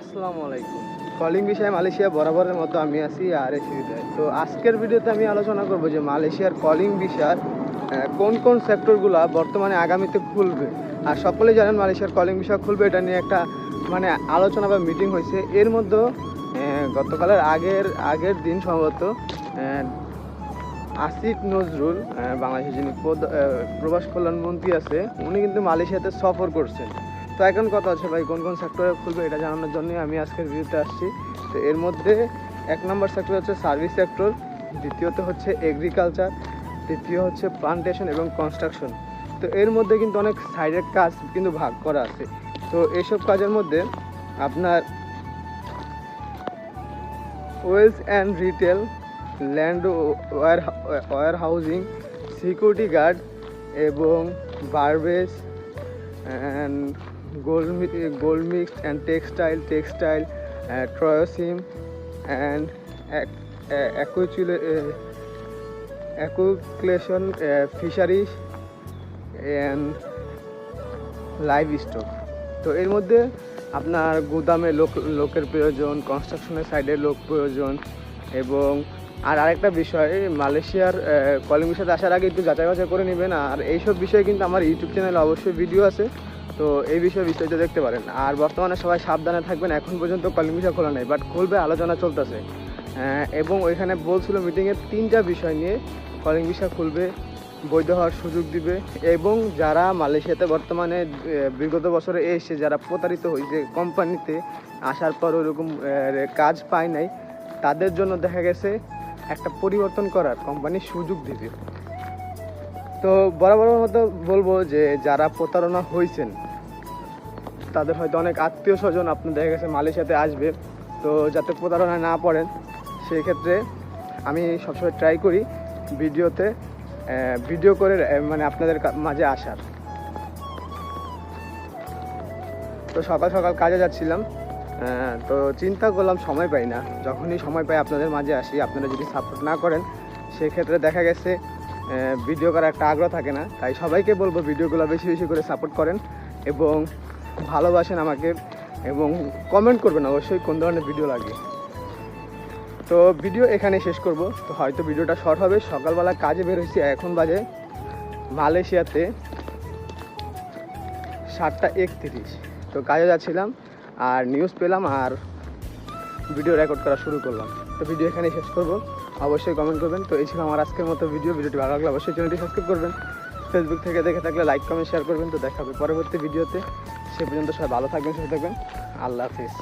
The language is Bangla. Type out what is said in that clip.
আসসালামু আলাইকুম। কলিং বিষয়ে মালয়েশিয়া বরাবরের মতো আমি আছি আর এসি তো আজকের ভিডিওতে আমি আলোচনা করব যে মালয়েশিয়ার কলিং বিষয়ের কোন কোন সেক্টরগুলো বর্তমানে আগামীতে খুলবে। আর সকলেই জানেন মালয়েশিয়ার কলিং বিষয় খুলবে এটা নিয়ে একটা মানে আলোচনা বা মিটিং হয়েছে। এর মধ্যে গতকালের আগের আগের দিন সম্ভবত আসিফ নজরুল বাংলাদেশের যিনি প্রবাস কল্যাণ মন্ত্রী আছে, উনি কিন্তু মালয়েশিয়াতে সফর করছেন। তো এখন কথা আছে ভাই, কোন কোন সেক্টরে খুলবে এটা জানানোর জন্যই আমি আজকের ভিডিওতে আসছি। তো এর মধ্যে এক নম্বর সেক্টর হচ্ছে সার্ভিস সেক্টর দ্বিতীয়ত হচ্ছে এগ্রিকালচার তৃতীয় হচ্ছে প্লান্টেশন এবং কনস্ট্রাকশন তো এর মধ্যে কিন্তু অনেক সাইডের কাজ কিন্তু ভাগ করা আছে। তো এইসব কাজের মধ্যে আপনার wholesale and retail land ware warehousing security guard এবং বারবেস and gold gold mix and textile textile tourism and aquaculture aquaculture fisheries and livestock তো এর মধ্যে আপনার গুদামে লোক, লোকের প্রয়োজন কনস্ট্রাকশনের সাইডে লোক প্রয়োজন এবং আর আরেকটা বিষয়, মালয়েশিয়ার কলিং বিষয়তে আসার আগে একটু যাচাই বাছাই করে নেবেন। আর এইসব বিষয়ে কিন্তু আমার ইউটিউব চ্যানেলে অবশ্যই ভিডিও আছে। তো এই বিষয়ে বিস্তারিত দেখতে পারেন। আর বর্তমানে সবাই সাবধানে থাকবেন, এখন পর্যন্ত কলিং বিষয় খোলা নেই বাট খুলবে, আলোচনা চলতেছে। এবং ওইখানে বলছিল মিটিংয়ে তিনটা বিষয় নিয়ে কলিং বিষয় খুলবে, বৈধ হওয়ার সুযোগ দিবে, এবং যারা মালয়েশিয়াতে বর্তমানে বিগত বছরে এসে যারা প্রতারিত হয়েছে কোম্পানিতে আসার পর ওরকম কাজ পায় নাই, তাদের জন্য দেখা গেছে একটা পরিবর্তন করার কোম্পানি সুযোগ দিবে। তো বরাবর মতো বলব যে যারা প্রতারণা হয়েছেন তাদের হয়তো অনেক আত্মীয় স্বজন আপনার দেখা গেছে মালয়েশিয়াতে আসবে। তো যাতে প্রতারণা না পড়েন, সেই ক্ষেত্রে আমি সবসময় ট্রাই করি ভিডিওতে ভিডিও করে মানে আপনাদের মাঝে আসার। তো সকাল সকাল কাজে যাচ্ছিলাম তো চিন্তা করলাম সময় পাই না। যখনই সময় পাই আপনাদের মাঝে আসি, আপনারা যদি সাপোর্ট না করেন, সেক্ষেত্রে দেখা গেছে ভিডিও করার একটা আগ্রহ থাকে না। তাই সবাইকে বলব ভিডিওগুলো বেশি বেশি করে সাপোর্ট করেন এবং ভালোবাসেন আমাকে এবং কমেন্ট করবেন অবশ্যই কোন ধরনের ভিডিও লাগে। তো ভিডিও এখানে শেষ করব। তো হয়তো ভিডিওটা শর্ট হবে, সকালবেলা কাজে বের হয়েছি, এখন বাজে মালয়েশিয়াতে সাতটা একত্রিশ। তো কাজে যাচ্ছিলাম, আর নিউজ পেলাম আর ভিডিও রেকর্ড করা শুরু করলাম। তো ভিডিও এখানে শেষ করব। অবশ্যই কমেন্ট করবেন। তো এই ছিল আমার আজকের মতো ভিডিও ভিডিওটি ভালো লাগলে অবশ্যই চ্যানেলটি সাবস্ক্রাইব করবেন। ফেসবুক থেকে দেখে থাকলে লাইক কমেন্ট শেয়ার করবেন। তো দেখা হবে পরবর্তী ভিডিওতে সে পর্যন্ত সবাই ভালো থাকবেন, সুস্থ থাকবেন। আল্লাহ হাফিজ।